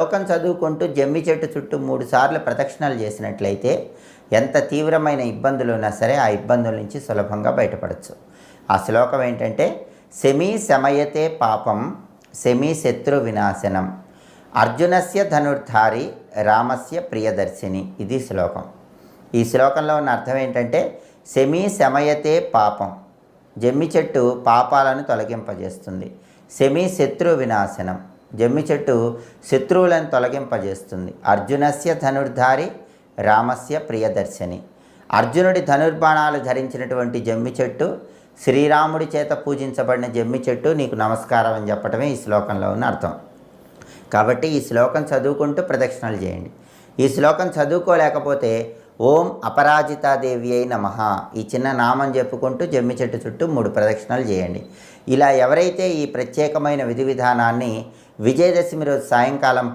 శ్లోకం చదువుకుంటూ జమ్మి చెట్టు చుట్టూ మూడు సార్లు ప్రదక్షిణలు చేసినట్లయితే ఎంత తీవ్రమైన ఇబ్బందులు ఉన్నా సరే ఆ ఇబ్బందుల నుంచి సులభంగా బయటపడచ్చు. ఆ శ్లోకం ఏంటంటే సెమీ శమయతే పాపం సెమీ శత్రు వినాశనం అర్జునస్య ధనుర్ధారి రామస్య ప్రియదర్శిని ఇది శ్లోకం. ఈ శ్లోకంలో ఉన్న అర్థం ఏంటంటే సెమీ శమయతే పాపం జమ్మి చెట్టు పాపాలను తొలగింపజేస్తుంది. సెమీ శత్రు వినాశనం జమ్మి చెట్టు శత్రువులను తొలగింపజేస్తుంది. అర్జునస్య ధనుర్ధారి రామస్య ప్రియదర్శిని. అర్జునుడి ధనుర్బాణాలు ధరించినటువంటి జమ్మి చెట్టు శ్రీరాముడి చేత పూజించబడిన జమ్మి చెట్టు నీకు నమస్కారం అని చెప్పటమే ఈ శ్లోకంలో ఉన్న అర్థం. కాబట్టి ఈ శ్లోకం చదువుకుంటూ ప్రదక్షిణలు చేయండి. ఈ శ్లోకం చదువుకోలేకపోతే ఓం అపరాజితాదేవి అయిన మహా ఈ చిన్న నామం చెప్పుకుంటూ జమ్మి చెట్టు చుట్టూ మూడు ప్రదక్షిణలు చేయండి. ఇలా ఎవరైతే ఈ ప్రత్యేకమైన విధి విధానాన్ని విజయదశమి రోజు సాయంకాలం